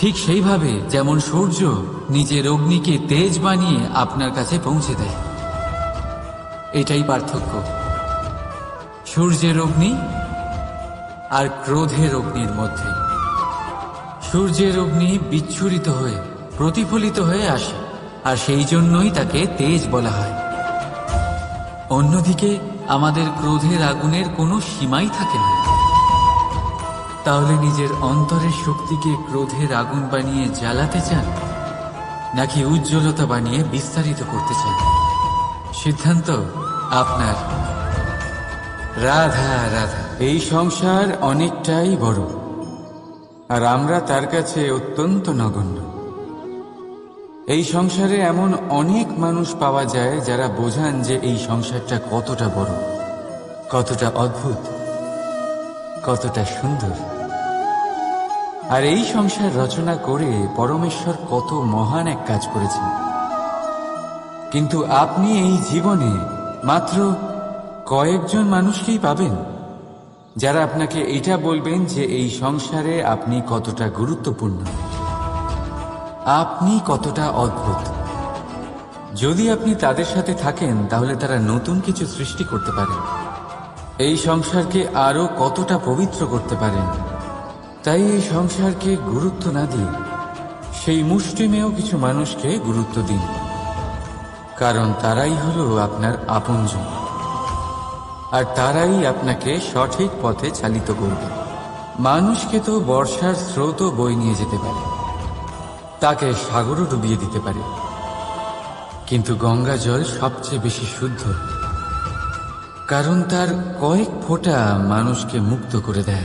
ঠিক সেইভাবে যেমন সূর্য নিজের অগ্নিকে তেজ বানিয়ে আপনার কাছে পৌঁছে দেয়। এটাই পার্থক্য। সূর্যের অগ্নি আর ক্রোধের অগ্নির মধ্যে। সূর্যের অগ্নি বিচ্ছুরিত হয়ে, প্রতিফলিত হয়ে আসে, আর সেই জন্যই তাকে তেজ বলা হয়। অন্যদিকে আমাদের ক্রোধের আগুনের কোনো সীমাই থাকে না। তাহলে নিজের অন্তরের শক্তিকে ক্রোধের আগুন বানিয়ে জ্বালাতে চান? নাকি উজ্জ্বলতা বানিয়ে বিস্তারিত করতে চান? সিদ্ধান্ত আপনার। রাধা রাধা। এই সংসার অনেকটাই বড়। আর আমরা তার কাছে অত্যন্ত নগণ্য। এই সংসারে এমন অনেক মানুষ পাওয়া যায় যারা বোঝান যে এই সংসারটা কতটা বড়, কতটা অদ্ভুত, কতটা সুন্দর। আর এই সংসার রচনা করে পরমেশ্বর কত মহান এক কাজ করেছেন। কিন্তু আপনি এই জীবনে মাত্র কয়েকজন মানুষকেই পাবেন, যারা আপনাকে এটা বলবেন যে এই সংসারে আপনি কতটা গুরুত্বপূর্ণ। আপনি কতটা অদ্ভুত। যদি আপনি তাদের সাথে থাকেন, তাহলে তারা নতুন কিছু সৃষ্টি করতে পারেন এই সংসারকে আরও কতটা পবিত্র করতে পারেন। তাই এই সংসারকে গুরুত্ব না দিন। সেই মুষ্টিমেয় কিছু মানুষকে গুরুত্ব দিন। কারণ তারাই হলো আপনার আপনজন। আর তারাই আপনাকে সঠিক পথে চালিত করবে। মানুষকে তো বর্ষার স্রোতও বই নিয়ে যেতে পারে। তাকে সাগরও ডুবিয়ে দিতে পারে। কিন্তু গঙ্গা জল সবচেয়ে বেশি শুদ্ধ। কারণ তার কয়েক ফোঁটা মানুষকে মুক্ত করে দেয়।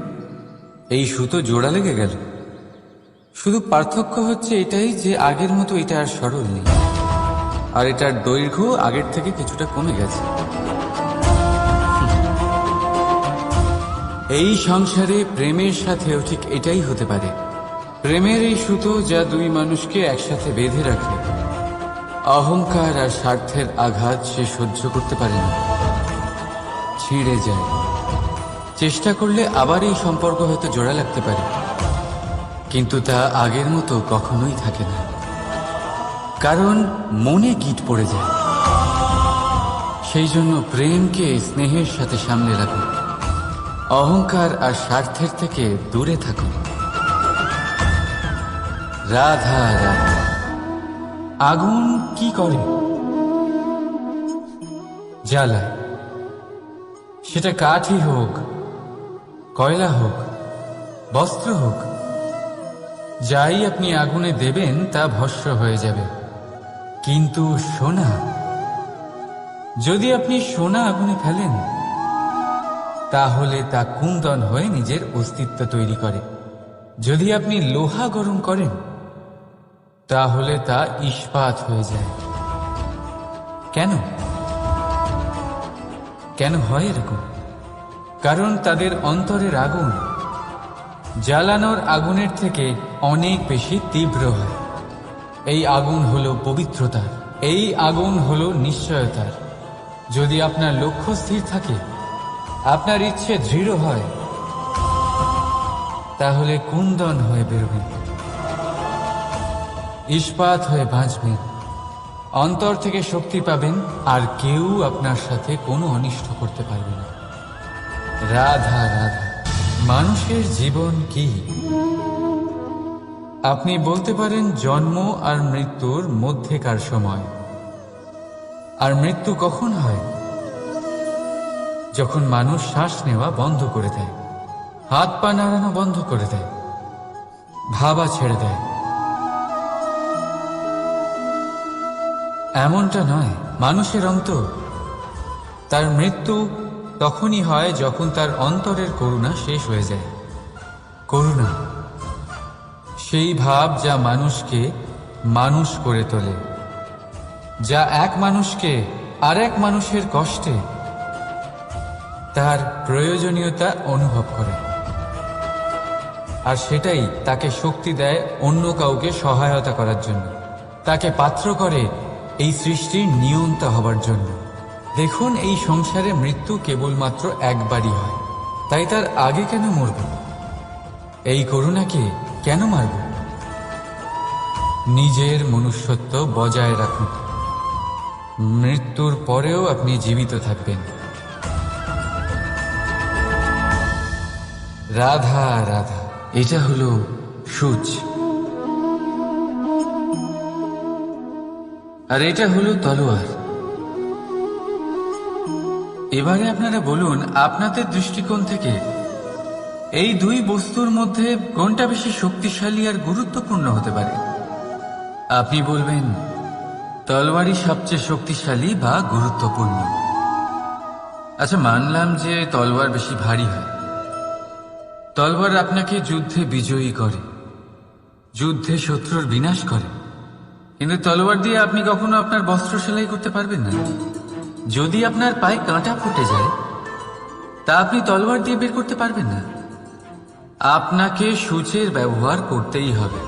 এই সুতো জোড়া লেগে গেল। শুধু পার্থক্য হচ্ছে এটাই যে আগের মতো এটা আর সরল নেই। আর এটার দৈর্ঘ্য আগের থেকে কিছুটা কমে গেছে। এই সংসারে প্রেমের সাথেও ঠিক এটাই হতে পারে। প্রেমের এই সুতো যা দুই মানুষকে একসাথে বেঁধে রাখে। অহংকার আর স্বার্থের আঘাত সে সহ্য করতে পারে না। ছিঁড়ে যায়। চেষ্টা করলে আবার এই সম্পর্ক হয়তো জোড়া লাগতে পারে। কিন্তু তা আগের মতো কখনোই থাকে না। কারণ মনে গিট পড়ে যায়। সেই জন্য প্রেমকে স্নেহের সাথে সামনে রাখুন অহংকার আর স্বার্থের থেকে দূরে থাকুন রাধা রাধা। আগুন কি করে? জ্বালায় সেটা কাঠই হোক কয়লা হোক, বস্ত্র হোক, যাই আপনি আগুনে দেবেন তা ভস্য হয়ে যাবে। কিন্তু সোনা, যদি আপনি সোনা আগুনে ফেলেন, তাহলে তা কুন্দন হয়ে নিজের অস্তিত্ব তৈরি করে। যদি আপনি লোহা গরম করেন, তাহলে তা ইস্পাত হয়ে যায়। কেন? কেন হয় এরকম? কারণ তাদের অন্তরের আগুন জ্বালানোর আগুনের থেকে অনেক বেশি তীব্র হয়। এই আগুন হলো পবিত্রতার এই আগুন হলো নিশ্চয়তার যদি আপনার লক্ষ্য স্থির থাকে, আপনার ইচ্ছে দৃঢ় হয়, তাহলে কুন্দন হয়ে বেরোবেন। ইস্পাত হয়ে বাঁচবেন। অন্তর থেকে শক্তি পাবেন, আর কেউ আপনার সাথে কোনো অনিষ্ট করতে পারবে না। রাধা রাধা, মানুষের জীবন কি? আপনি বলতে পারেন জন্ম আর মৃত্যুর মধ্যেকার সময়। আর মৃত্যু কখন হয়? যখন মানুষ শ্বাস নেওয়া বন্ধ করে দেয়, হাত পা নাড়ানো বন্ধ করে দেয়, ভাবা ছেড়ে দেয়। এমনটা নয়, মানুষের অন্তর। তার মৃত্যু তখনই হয় যখন তার অন্তরের করুণা শেষ হয়ে যায়। করুণা। সেই ভাব যা মানুষকে মানুষ করে তোলে। যা এক মানুষকে আর এক মানুষের কষ্টে তার প্রয়োজনীয়তা অনুভব করে। আর সেটাই তাকে শক্তি দেয় অন্য কাউকে সহায়তা করার জন্য। তাকে পাত্র করে এই সৃষ্টির নিয়ন্তা হবার জন্য। দেখুন, এই সংসারে মৃত্যু কেবলমাত্র একবারই হয়। তাই তার আগে কেন মরব? এই করুণাকে কেন মারব? নিজের মনুষ্যত্ব বজায় রাখুন। মৃত্যুর পরেও আপনি জীবিত থাকবেন। রাধা রাধা, এটা হলো সূচ আর এটা হলো তলোয়ার। এবারে আপনারা বলুন, আপনাদের দৃষ্টিকোণ থেকে এই দুই বস্তুর মধ্যে কোনটা বেশি শক্তিশালী আর গুরুত্বপূর্ণ হতে পারে? আপনি বলবেন তলোয়ারই সবচেয়ে শক্তিশালী বা গুরুত্বপূর্ণ। আচ্ছা মানলাম যে তলোয়ার বেশি ভারী হয়। তলোয়ার আপনাকে যুদ্ধে বিজয়ী করে, যুদ্ধে শত্রুর বিনাশ করে। কিন্তু তলোয়ার দিয়ে আপনি কখনো আপনার বস্ত্র সেলাই করতে পারবেন না। যদি আপনার পায়ে কাঁটা ফুটে যায়, তা আপনি তলোয়ার দিয়ে বের করতে পারবেন না। আপনাকে সূচের ব্যবহার করতেই হবে।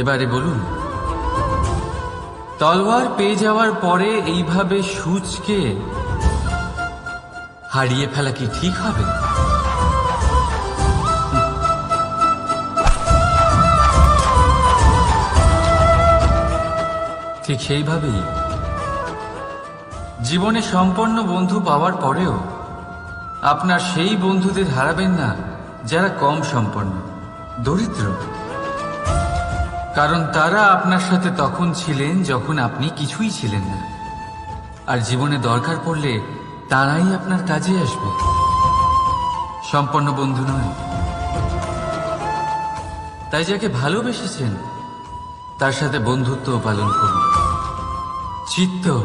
এবারে বলুন, তলোয়ার পেয়ে যাওয়ার পরে এইভাবে সূচকে হারিয়ে ফেলা কি ঠিক হবে? ঠিক সেইভাবেই জীবনে সম্পন্ন বন্ধু পাওয়ার পরেও আপনার সেই বন্ধুদের হারাবেন না যারা কম সম্পন্ন, দরিদ্র। কারণ তারা আপনার সাথে তখন ছিলেন যখন আপনি কিছুই ছিলেন না। আর জীবনে দরকার পড়লে তারাই আপনার কাজে আসবে। সম্পন্ন বন্ধু নয়। তাই যাকে ভালোবেসেছেন, তার সাথে বন্ধুত্ব পালন করুন। চিত্ত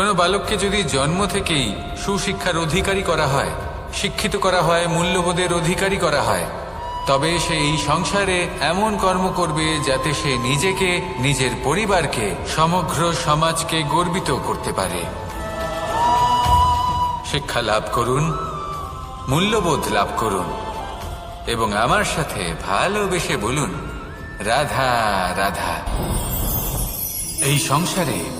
কোনো বালককে যদি জন্ম থেকেই সুশিক্ষার অধিকারী করা হয়, শিক্ষিত করা হয়, মূল্যবোধের অধিকারী করা হয়, তবে সে এই সংসারে এমন কর্ম করবে যাতে সে নিজেকে, নিজের পরিবারকে, সমগ্র সমাজকে গর্বিত করতে পারে। শিক্ষা লাভ করুন, মূল্যবোধ লাভ করুন, এবং আমার সাথে ভালোবেসে বলুন, রাধা রাধা। এই সংসারে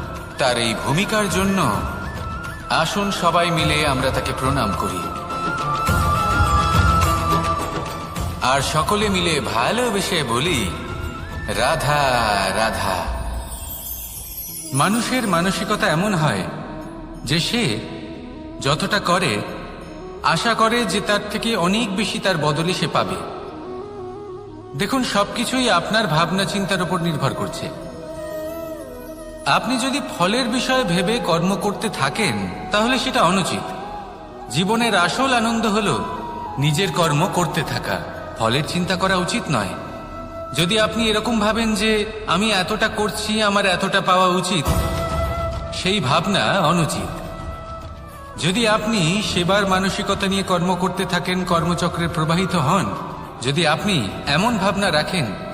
তার এই ভূমিকার জন্য আসুন সবাই মিলে আমরা তাকে প্রণাম করি। আর সকলে মিলে ভালোবেসে বলি, রাধা রাধা। মানুষের মানসিকতা এমন হয় যে সে যতটা করে, আশা করে যে তার থেকে অনেক বেশি তার বদলে সে পাবে। দেখুন, সবকিছুই আপনার ভাবনা চিন্তার উপর নির্ভর করছে। আপনি যদি ফলের বিষয়ে ভেবে কর্ম করতে থাকেন, তাহলে সেটা অনুচিত। জীবনের আসল আনন্দ হল নিজের কর্ম করতে থাকা। ফলের চিন্তা করা উচিত নয়। যদি আপনি এরকম ভাবেন যে, আমি এতটা করছি, আমার এতটা পাওয়া উচিত, সেই ভাবনা অনুচিত। যদি আপনি সেবার মানসিকতা নিয়ে কর্ম করতে থাকেন, কর্মচক্রে প্রবাহিত হন, যদি আপনি এমন ভাবনা রাখেন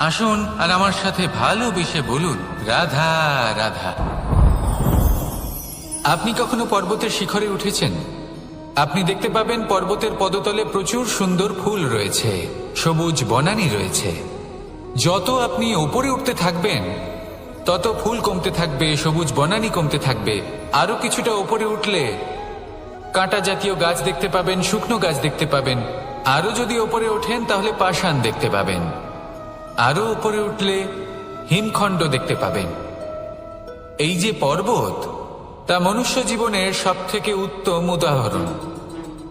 আসুন আর আমার সাথে ভালোবেসে বলুন, রাধা রাধা। আপনি কখনো পর্বতের শিখরে উঠেছেন? আপনি দেখতে পাবেন পর্বতের পদতলে প্রচুর সুন্দর ফুল রয়েছে, সবুজ বনানি রয়েছে। যত আপনি ওপরে উঠতে থাকবেন, তত ফুল কমতে থাকবে, সবুজ বনানি কমতে থাকবে। আরও কিছুটা ওপরে উঠলে কাঁটা জাতীয় গাছ দেখতে পাবেন, শুকনো গাছ দেখতে পাবেন। আরও যদি ওপরে ওঠেন, তাহলে পাষাণ দেখতে পাবেন। আরও উপরে উঠলে হিমখণ্ড দেখতে পাবেন। এই যে পর্বত, তা মনুষ্য জীবনের সব থেকে উত্তম উদাহরণ।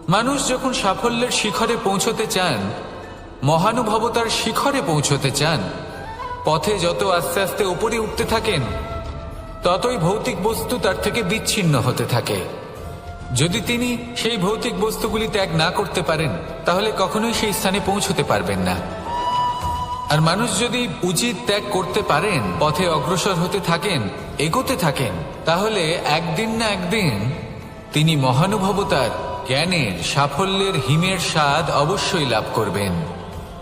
মানুষ যখন সাফল্যের শিখরে পৌঁছতে চান, মহানুভবতার শিখরে পৌঁছতে চান, পথে যত আস্তে আস্তে উপরে উঠতে থাকেন, ততই ভৌতিক বস্তু তার থেকে বিচ্ছিন্ন হতে থাকে। যদি তিনি সেই ভৌতিক বস্তুগুলি ত্যাগ না করতে পারেন, তাহলে কখনোই সেই স্থানে পৌঁছতে পারবেন না। আর মানুষ যদি উচিত ত্যাগ করতে পারেন, পথে অগ্রসর হতে থাকেন, এগোতে থাকেন, তাহলে একদিন না একদিন তিনি মহানুভবতার, জ্ঞানের, সাফল্যের হিমের স্বাদ অবশ্যই লাভ করবেন।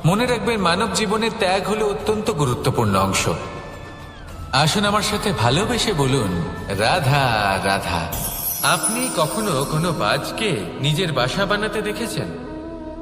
মনে রাখবেন, মানব জীবনের ত্যাগ হলো অত্যন্ত গুরুত্বপূর্ণ অংশ। আসুন আমার সাথে ভালোবেসে বলুন, রাধা রাধা, আপনি কখনো কোনো বাজকে নিজের বাসা বানাতে দেখেছেন?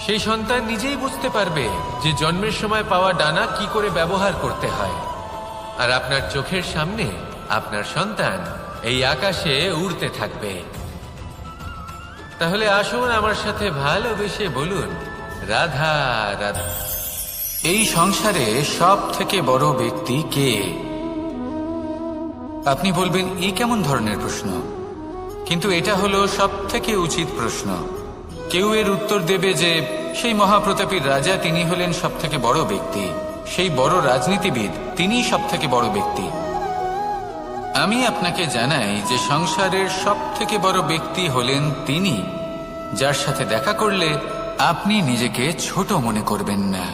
সেই সন্তান নিজেই বুঝতে পারবে যে জন্মের সময় পাওয়া ডানা কি করে ব্যবহার করতে হয়। আর আপনার চোখের সামনে আপনার সন্তান এই আকাশে উড়তে থাকবে। তাহলে আসুন আমার সাথে ভালোবেসে বলুন, রাধা রাধা। এই সংসারে সব থেকে বড় ব্যক্তি কে? আপনি বলবেন এই কেমন ধরনের প্রশ্ন? কিন্তু এটা হলো সব থেকে উচিত প্রশ্ন। কেউ এর উত্তর দেবে যে, সেই মহাপ্রতাপীর রাজা তিনি হলেন সব থেকে বড় ব্যক্তি। সেই বড় রাজনীতিবিদ তিনিই সব থেকে বড় ব্যক্তি। আমি আপনাকে জানাই যে সংসারের সব থেকে বড় ব্যক্তি হলেন তিনি, যার সাথে দেখা করলে আপনি নিজেকে ছোট মনে করবেন না।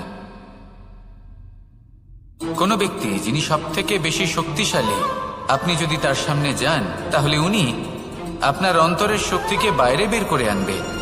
কোনো ব্যক্তি যিনি সব থেকে বেশি শক্তিশালী, আপনি যদি তার সামনে যান, তাহলে উনি আপনার অন্তরের শক্তিকে বাইরে বের করে আনবে।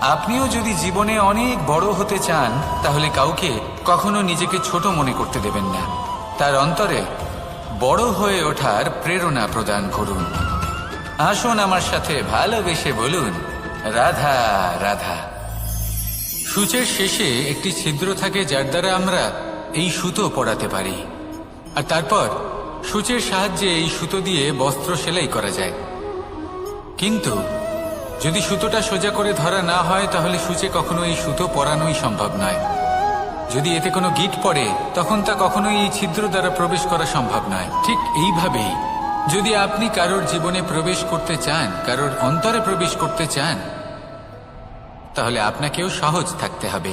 আপনিও যদি জীবনে অনেক বড় হতে চান, তাহলে কাউকে কখনো নিজেকে ছোট মনে করতে দেবেন না। তার অন্তরে বড় হয়ে ওঠার প্রেরণা প্রদান করুন। আসুন আমার সাথে ভালোবেসে বলুন, রাধা রাধা। সূচের শেষে একটি ছিদ্র থাকে যার দ্বারা আমরা এই সুতো পড়াতে পারি। আর তারপর সূচের সাহায্যে এই সুতো দিয়ে বস্ত্র সেলাই করা যায়। কিন্তু যদি সুতোটা সোজা করে ধরা না হয়, তাহলে সূচে কখনো এই সুতো পরানোই সম্ভব নয়। যদি এতে কোনো গিট পড়ে, তখন তা কখনোই এই ছিদ্র দ্বারা প্রবেশ করা সম্ভব নয়। ঠিক এইভাবেই, যদি আপনি কারোর জীবনে প্রবেশ করতে চান, কারোর অন্তরে প্রবেশ করতে চান, তাহলে আপনাকেও সহজ থাকতে হবে।